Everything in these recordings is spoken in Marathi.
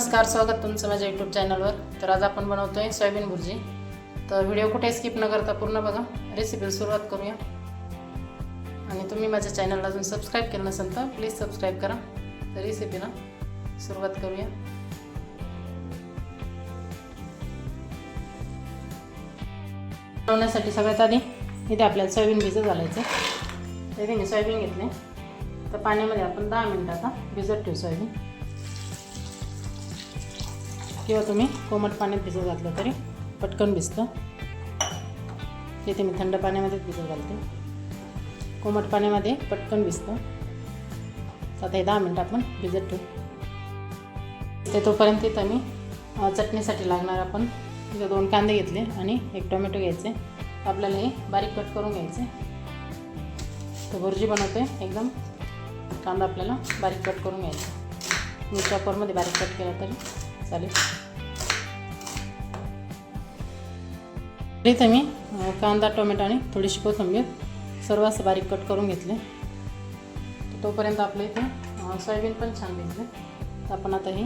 नमस्कार स्वागत तुमचं माझ्या यूट्यूब चॅनलवर तर आज आपण बनवतो आहे सोयाबीन भुर्जी. तर व्हिडिओ कुठे स्किप न करता पूर्ण बघा. रेसिपीला सुरुवात करूया. आणि तुम्ही माझ्या चॅनलला अजून सबस्क्राईब केलं नसेल तर प्लीज सबस्क्राईब करा. तर रेसिपीला सुरुवात करूया. बनवण्यासाठी सगळ्यात आधी इथे आपल्याला सोयाबीन भिजत घालायचं तर इथे मी सोयाबीन घेतले तर पाण्यामध्ये आपण दहा मिनटं आता भिजत ठेवू सोयाबीन. किंवा तुम्ही. कोमट पाण्यात भिजत घातलं तरी पटकन भिजतं. तिथे मी थंड पाण्यामध्येच भिजत घालते. कोमट पाण्यामध्ये पटकन भिजतं. आता हे दहा मिनटं आपण भिजत ठेवू. ते तोपर्यंत इथं मी चटणीसाठी लागणार आपण. इथं दोन कांदे घेतले आणि एक टोमॅटो घ्यायचे. आपल्याला हे बारीक कट करून घ्यायचे. तर भुर्जी बनवते एकदम कांदा आपल्याला बारीक कट करून घ्यायचा. मी चॉपरमध्ये बारीक कट केला तरी चालेल. इथे मी कांदा टोमॅटो आणि थोडीशी कोथिंबीर सर्व असं बारीक कट करून घेतले. तोपर्यंत आपल्या इथे सोयाबीन पण छान भिजले तर आपण आता हे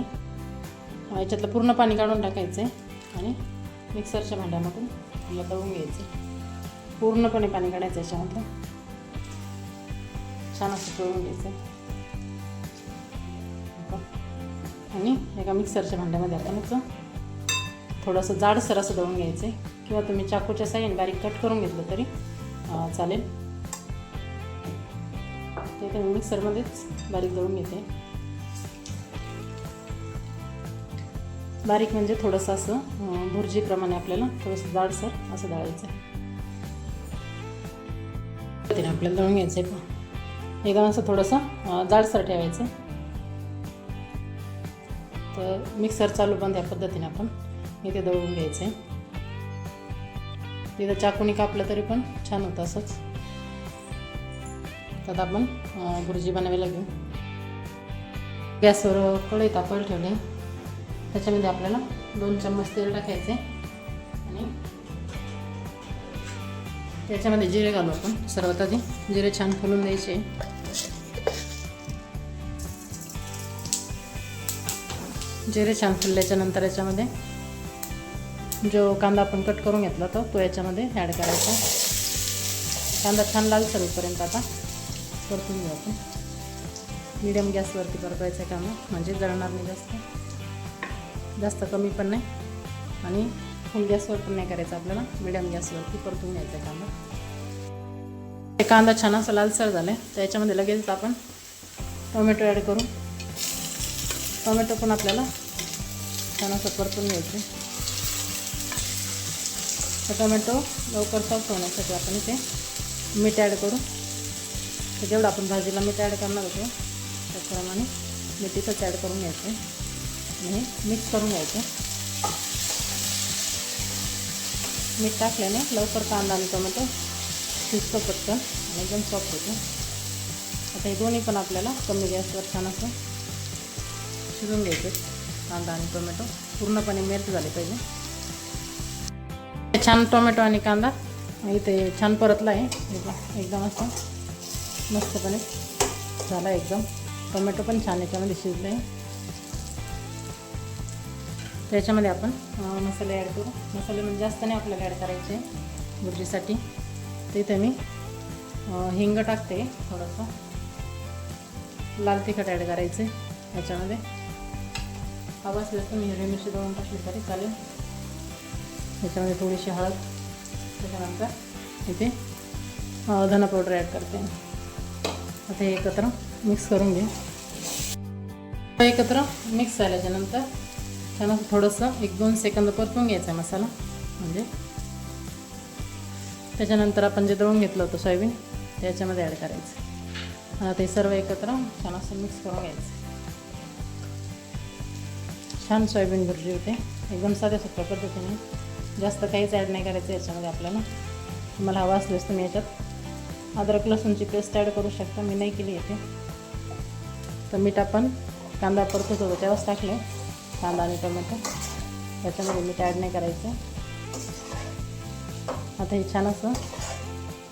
याच्यातलं पूर्ण पाणी काढून टाकायचं आहे आणि मिक्सरच्या भांड्यामधून याला दळून घ्यायचं पूर्णपणे पाणी काढायचं याच्यामधलं. छान असं तळून घ्यायचं आणि एका मिक्सरच्या भांड्यामध्ये आपण याचं थोडंसं जाडसर असं दळून घ्यायचं आहे किंवा तुम्ही चाकूच्या साह्याने बारीक कट करून घेतलं तरी चालेल. ते तर मी मिक्सरमध्येच बारीक दळून घेते. बारीक म्हणजे थोडंसं असं भुर्जीप्रमाणे आपल्याला थोडंसं जाडसर असं दळायचं आहे पद्धतीने आपल्याला दळून घ्यायचं आहे पण एकदम असं थोडंसं जाडसर ठेवायचं. तर मिक्सर चालू बंद या पद्धतीने आपण इथे दळून घ्यायचं आहे तिथं चाकूने कापलं तरी पण छान होतं असंच. त्यात आपण भुर्जी बनवायला घेऊ. गॅसवर कढई तापल ठेवले. त्याच्यामध्ये आपल्याला दोन चम्मच तेल टाकायचे आणि त्याच्यामध्ये जिरे घालू आपण. सर्वात आधी जिरे छान फुलून द्यायचे. जिरे छान फुलल्याच्या नंतर याच्यामध्ये जो कांदा आपण कट करून घेतला तो तो याच्यामध्ये ॲड करायचा. कांदा छान लाल सरपर्यंत आता परतून घेऊ आपण. मिडियम गॅसवरती परतवायचा आहे कांदा म्हणजे जळणार नाही जास्त. जास्त कमी पण नाही. आणि फुल गॅसवर पण नाही करायचं आपल्याला मिडियम गॅसवरती परतून घ्यायचा आहे कांदा. ते कांदा छान असं लालसर झाला आहे त्याच्यामध्ये लगेच आपण टोमॅटो ॲड करू. टोमॅटो पण आपल्याला छान असं परतून घ्यायचे तर टोमॅटो लवकर सॉफ्ट होण्यासाठी आपण इथे मीठ ॲड करू. तर जेवढं आपण भाजीला मीठ ॲड करणार होतो त्याप्रमाणे मीठ इथंच ॲड करून घ्यायचं आणि हे मिक्स करून घ्यायचं मीठ टाकल्याने लवकर कांदा आणि टोमॅटो शिजतो पटकन आणि एकदम सॉफ्ट होतो. आता हे दोन्ही पण आपल्याला कमी गॅसवर छान असं शिजून घ्यायचे कांदा आणि टोमॅटो पूर्णपणे मेल्ट झाले पाहिजे. छान टोमॅटो आणि कांदा. इथे छान परतला आहे. एकदम एकदम असं मस्तपणे झाला एकदम. टोमॅटो पण छान याच्यामध्ये शिजलं आहे. त्याच्यामध्ये आपण मसाले ॲड करू. मसाले म्हणजे जास्त नाही आपल्याला ॲड करायचे. भुर्जीसाठी ते इथे मी हिंग टाकते थोडंसं. लाल तिखट ॲड करायचे याच्यामध्ये. हवा असल्यास तुम्ही हिरवी मिरची दळून टाकली तरी चालेल. त्याच्यामध्ये थोडीशी हळद त्याच्यानंतर इथे धना पावडर ॲड करते. आता हे एकत्र मिक्स करून घे एकत्र मिक्स झाल्याच्यानंतर त्यानं थोडंसं एक दोन सेकंद परतून घ्यायचा मसाला. म्हणजे त्याच्यानंतर आपण जे दळून घेतलं होतं सोयाबीन त्याच्यामध्ये ॲड करायचं. आता ते सर्व एकत्र छान असं मिक्स करून घ्यायचं. छान सोयाबीन भुर्जी होते. एकदम साध्या सोप्या पद्धतीने. जास्त काहीच ॲड नाही करायचं याच्यामध्ये आपल्याला. तुम्हाला हवा असल्यास तुम्ही याच्यात. अद्रक लसूणची पेस्ट ॲड करू शकता. मी नाही केली येते तर मीठ आपण कांदा परतत होतो तेव्हाच टाकले कांदा आणि टोमॅटो. त्याच्यामध्ये मीठ ॲड नाही करायचं. आता हे छान असं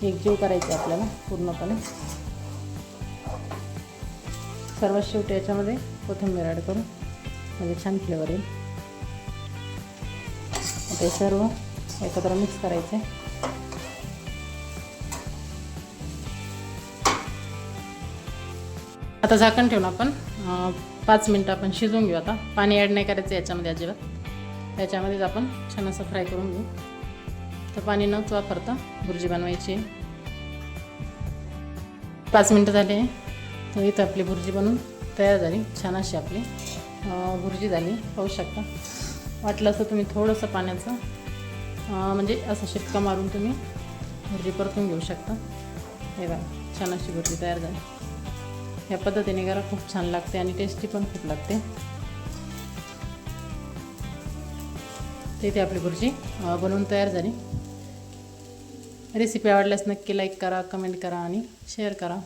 एकजीव करायचं आपल्याला पूर्णपणे. सर्वात शेवटी याच्यामध्ये कोथिंबीर ॲड करू. म्हणजे छान फ्लेवर येईल. हे सर्व एकत्र मिक्स करायचे. आता झाकण ठेवून आपण पाच मिनटं आपण शिजवून घेऊ आता. पाणी ॲड नाही करायचं याच्यामध्ये अजिबात. त्याच्यामध्येच आपण छान असं फ्राय करून घेऊ. तर पाणी नच वापरता भुर्जी बनवायची. पाच मिनटं झाले तर इथं आपली भुर्जी बनवून तयार झाली. छान अशी आपली भुर्जी झाली. पाहू शकता. वाटलं असं तुम्ही थोडंसं पाण्याचं म्हणजे असं शिटका मारून तुम्ही भुर्जी परतून घेऊ शकता. हे बघा छान अशी भुर्जी तयार झाली. ह्या पद्धतीने करा खूप छान लागते आणि टेस्टी पण खूप लागते. ते इथे आपली भुर्जी बनवून तयार झाली. रेसिपी आवडल्यास नक्की लाईक करा कमेंट करा आणि शेअर करा.